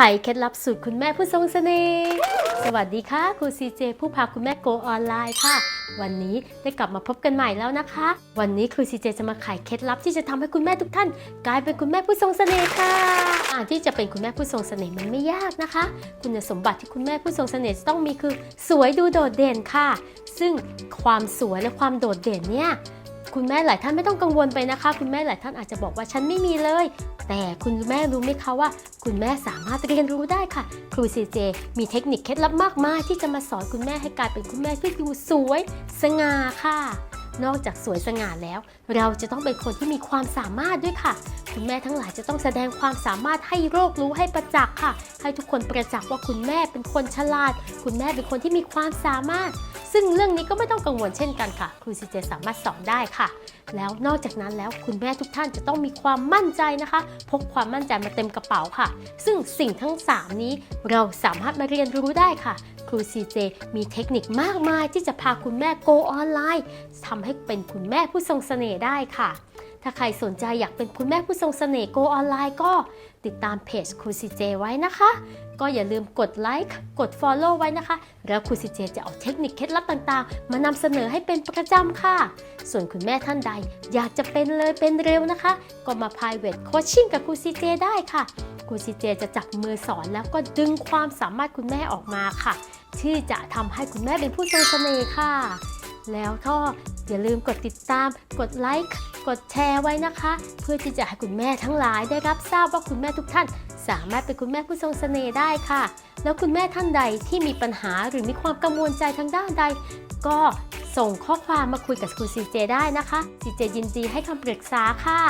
ไขเคล็ดลับสูตรคุณแม่ผู้ทรงเสน่ห์ สวัสดีค่ะครูซีเจผู้พาคุณแม่โกออนไลน์ค่ะ วันนี้ได้กลับมาพบกันใหม่แล้วนะคะ วันนี้ครูซีเจจะมาไขเคล็ดลับที่จะทำให้คุณแม่ทุกท่าน กลายเป็นคุณแม่ผู้ทรงเสน่ห์ค่ะอ่าที่จะเป็นคุณแม่ผู้ทรงเสน่ห์มันไม่ยากนะคะ คุณสมบัติที่คุณแม่ผู้ทรงเสน่ห์ต้องมีคือ สวยดูโดดเด่นค่ะ ซึ่งความสวยและความโดดเด่นเนี่ย คุณแม่หลายท่านไม่ต้องกังวลไปนะคะ คุณแม่หลายท่านอาจจะบอกว่าฉันไม่มีเลย แต่คุณแม่รู้ไหมคะว่า คุณแม่สามารถเรียนรู้ได้ค่ะ ครูซีเจมีเทคนิคเคล็ดลับมากมายที่จะมาสอนคุณแม่ให้กลายเป็นคุณแม่ที่ดูสวยสง่าค่ะ นอกจากสวยสง่าแล้ว เราจะต้องเป็นคนที่มีความสามารถด้วยค่ะ คุณแม่ทั้งหลายจะต้องแสดงความสามารถให้โลกรู้ให้ประจักษ์ค่ะ ให้ทุกคนประจักษ์ว่าคุณแม่เป็นคนฉลาด คุณแม่เป็นคนที่มีความสามารถ ซึ่งเรื่องนี้ก็ไม่ต้องกังวลเช่นกันค่ะ ครูซีเจสามารถสอนได้ค่ะ แล้วนอกจากนั้นแล้วคุณแม่ทุกท่านจะต้องมีความมั่นใจนะคะ พกความมั่นใจมาเต็มกระเป๋าค่ะ ซึ่งสิ่งทั้ง 3 นี้เราสามารถมาเรียนรู้ได้ค่ะ ครูซีเจมีเทคนิคมากมายที่จะพาคุณแม่โกออนไลน์ทำให้เป็นคุณแม่ผู้ทรงเสน่ห์ได้ค่ะถ้าใครสนใจอยากเป็นคุณแม่ผู้ทรงเสน่ห์โกออนไลน์ก็ติดตามเพจครูซีเจไว้นะคะ ก็อย่าลืมกดไลค์กด Follow ไว้นะคะ แล้วครูซีเจจะเอาเทคนิคเคล็ดลับต่างๆ มานำเสนอให้เป็นประจำค่ะ ส่วนคุณแม่ท่านใด อยากจะเป็นเลยเป็นเร็วนะคะ ก็มา private coaching กับครูซีเจได้ค่ะครูซีเจจะจับมือสอนแล้วก็ดึงความสามารถคุณแม่ออกมาค่ะ ที่จะทำให้คุณแม่เป็นผู้ทรงเสน่ห์ค่ะ แล้วก็อย่าลืมกดติดตาม กดไลค์ กดแชร์ไว้นะคะ เพื่อที่จะให้คุณแม่ทั้งหลายได้รับทราบว่าคุณแม่ทุกท่าน สามารถเป็นคุณแม่ผู้ทรงเสน่ห์ได้ค่ะ แล้วคุณแม่ท่านใดที่มีปัญหาหรือมีความกังวลใจทางด้านใด ก็ส่งข้อความมาคุยกับครูซีเจได้นะคะซีเจยินดีให้คำปรึกษาค่ะ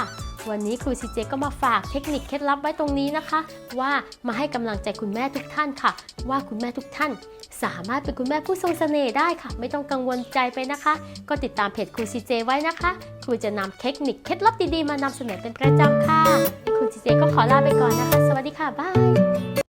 วันนี้ครูซีเจก็มาฝากเทคนิคเคล็ดลับไว้ตรงนี้นะคะ ว่ามาให้กำลังใจคุณแม่ทุกท่านค่ะ ว่าคุณแม่ทุกท่าน สามารถเป็นคุณแม่ผู้ทรงเสน่ห์ได้ค่ะ ไม่ต้องกังวลใจไปนะคะ ก็ติดตามเพจครูซีเจไว้นะคะครูจะนำเทคนิคเคล็ดลับดีๆมานำเสนอเป็นประจำค่ะครูซีเจก็ขอลาไปก่อนนะคะ วัสดีค่ะ บาย